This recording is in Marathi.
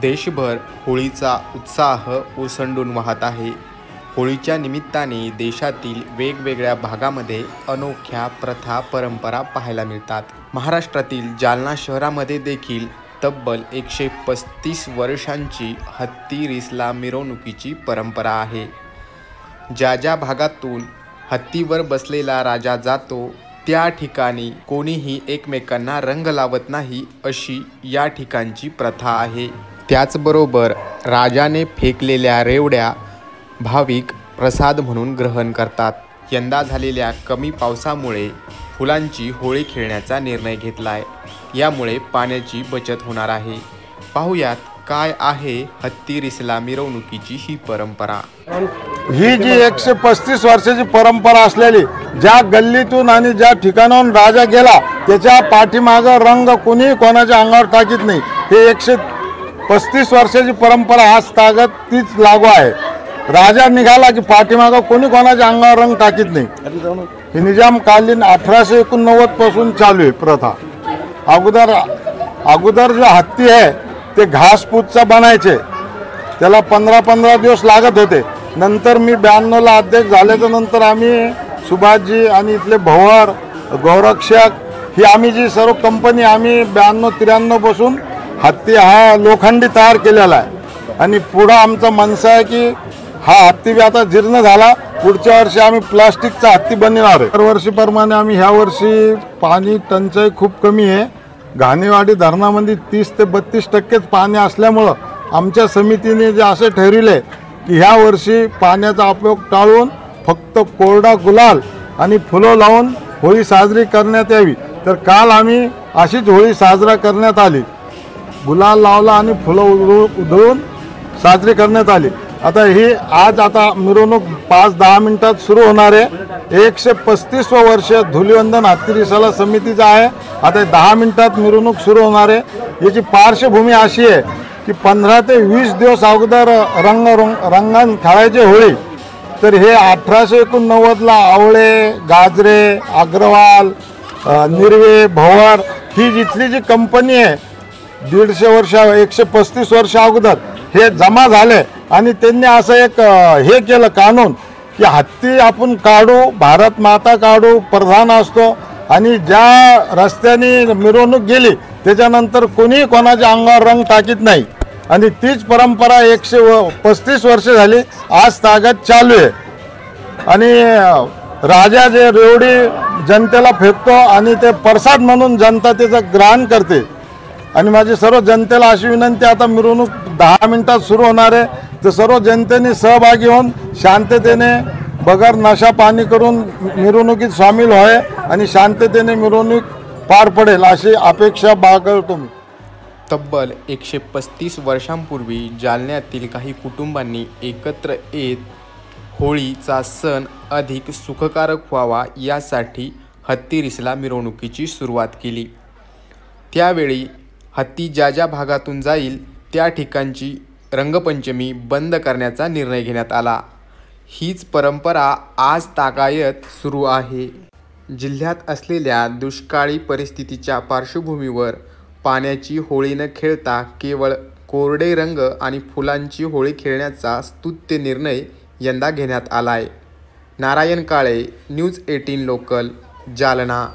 देशभर होळीचा उत्साह ओसंडून वाहत आहे. होळीच्या निमित्ताने देशातील वेगवेगळ्या भागामध्ये अनोख्या प्रथा परंपरा पाहायला मिळतात. महाराष्ट्रातील जालना शहरामध्ये देखील तब्बल एकशे पस्तीस वर्षांची हत्ती रिसला मिरवणुकीची परंपरा आहे. ज्या ज्या भागातून हत्तीवर बसलेला राजा जातो त्या ठिकाणी कोणीही एकमेकांना रंग लावत नाही अशी या ठिकाणची प्रथा आहे. त्याचबरोबर राजाने फेकलेल्या रेवड्या भाविक प्रसाद म्हणून ग्रहण करतात. यंदा झालेल्या कमी पावसामुळे फुलांची होळी खेळण्याचा निर्णय घेतला आहे यामुळे पाण्याची बचत होणार आहे. पाहुयात काय आहे हत्ती रिसला मिरवणुकीची ही परंपरा. ही जी एकशे पस्तीस वर्षाची परंपरा असलेली ज्या गल्लीतून आणि ज्या ठिकाणाहून राजा गेला त्याच्या पाठीमागं रंग कुणीही कोणाच्या अंगावर टाकीत नाही. हे एकशे पस्तीस वर्षाची परंपरा आज तागत तीच लागू आहे. राजा निघाला की पाठीमागं कोणी कोणाच्या अंगावर रंग टाकीत नाही. ही निजामकालीन अठराशे एकोणनव्वदपासून चालू आहे प्रथा. अगोदर अगोदर जो हत्ती आहे ते घासपूतचा बनायचे. त्याला पंधरा पंधरा दिवस लागत होते. नंतर मी ब्याण्णवला अध्यक्ष झाल्याच्यानंतर आम्ही सुभाषजी आणि इथले भवर गौरक्षक ही आम्ही जी सर्व कंपनी आम्ही ब्याण्णव त्र्याण्णवपासून हत्ती हा लोखंडी तयार केलेला आहे. आणि पुढं आमचं मनसं आहे की हा हत्ती बी आता जीर्ण झाला. पुढच्या वर्षी आम्ही प्लास्टिकचा हत्ती बनणार आहे. दरवर्षीप्रमाणे आम्ही ह्या वर्षी पाणी टंचाई खूप कमी आहे. घाणेवाडी धरणामध्ये तीस ते बत्तीस टक्केच पाणी असल्यामुळं आमच्या समितीने जे असे ठरविले की ह्या वर्षी पाण्याचा उपयोग टाळून फक्त कोरडा गुलाल आणि फुलं लावून होळी साजरी करण्यात यावी. तर काल आम्ही अशीच होळी साजरा करण्यात आली. गुलाल लावला आणि फुलं उधळू उधळून साजरी करण्यात आली. आता ही आज आता मिरवणूक पाच दहा मिनिटात सुरू होणार आहे. एकशे पस्तीसवं वर्ष धुलिवंदन हत्तीरिसाला समितीचं आहे. आता दहा मिनिटात मिरवणूक सुरू होणार आहे. याची पार्श्वभूमी अशी आहे की पंधरा ते वीस दिवस अगोदर रंग रंग रंगण खेळायचे होळी. तर हे अठराशे एकोणनव्वदला आवळे गाजरे अग्रवाल निर्वे भवर ही जिथली जी कंपनी आहे दीडशे वर्ष एकशे पस्तीस वर्ष अगोदर हे जमा झाले आणि त्यांनी असं एक हे केलं कानून की हत्ती आपण काढू भारत माता काढू प्रधान असतो आणि ज्या रस्त्याने मिरवणूक गेली त्याच्यानंतर कोणीही कोणाच्या अंगावर रंग टाकीत नाही. आणि तीच परंपरा एकशे व पस्तीस वर्ष झाली आज तागत चालू आहे. आणि राजा जे रेवडी जनतेला फेकतो आणि ते प्रसाद म्हणून जनता त्याचं ग्रहण करते. आणि माझी सर्व जनतेला अशी विनंती आता मिरवणूक दहा मिनिटात सुरू होणार आहे. तर सर्व जनतेने सहभागी होऊन शांततेने बगर नशा पाणी करून मिरवणुकीत सामील व्हावे आणि शांततेने मिरवणूक पार पडेल अशी अपेक्षा बाळगतो मी तब्बल एकशे पस्तीस वर्षांपूर्वी जालन्यातील काही कुटुंबांनी एकत्र येत होळीचा सण अधिक सुखकारक व्हावा यासाठी हत्तीरिसला मिरवणुकीची सुरुवात केली. त्यावेळी हत्ती ज्या ज्या भागातून जाईल त्या ठिकाणची रंगपंचमी बंद करण्याचा निर्णय घेण्यात आला. हीच परंपरा आज तागायत सुरू आहे. जिल्ह्यात असलेल्या दुष्काळी परिस्थितीच्या पार्श्वभूमीवर पाण्याची होळी न खेळता केवळ कोरडे रंग आणि फुलांची होळी खेळण्याचा स्तुत्य निर्णय यंदा घेण्यात आला आहे Narayan Kale news eighteen local Jalna.